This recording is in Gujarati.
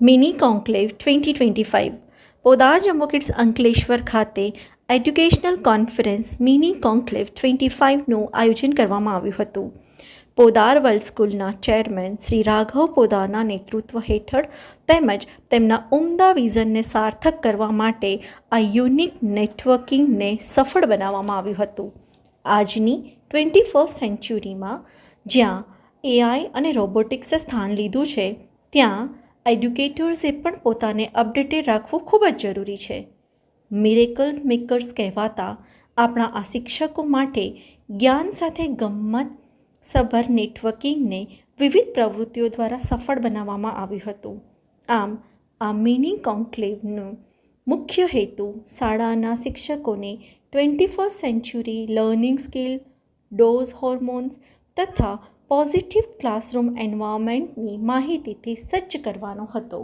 Mini conclave twenty twenty five Podar jumbo kids Ankleshwar ખાતે educational conference mini conclave twenty ફાઇવનું આયોજન કરવામાં આવ્યું હતું. પોદાર વર્લ્ડ સ્કૂલના ચેરમેન શ્રી રાઘવ પોદારના નેતૃત્વ હેઠળ તેમજ તેમના ઉમદા વિઝનને સાર્થક કરવા માટે આ યુનિક નેટવર્કિંગને સફળ બનાવવામાં આવ્યું હતું. આજની ટ્વેન્ટી ફર્સ્ટ સેન્ચુરીમાં જ્યાં એઆઈ અને રોબોટિક્સે સ્થાન લીધું છે, ત્યાં એડ્યુકેટર્સે પણ પોતાને અપડેટેડ રાખવું ખૂબ જ જરૂરી છે. મિરેકલ્સ મેકર્સ કહેવાતા આપણા આ શિક્ષકો માટે જ્ઞાન સાથે ગમ્મત, સભર નેટવર્કિંગને વિવિધ પ્રવૃત્તિઓ દ્વારા સફળ બનાવવામાં આવ્યું હતું. આમ, આ મિની કોન્ક્લેવનું મુખ્ય હેતુ શાળાના શિક્ષકોને twenty first century learning skill dose hormones તથા પોઝિટિવ ક્લાસરૂમ એન્વાયરમેન્ટની માહિતીથી સજ્જ કરવાનો હતો.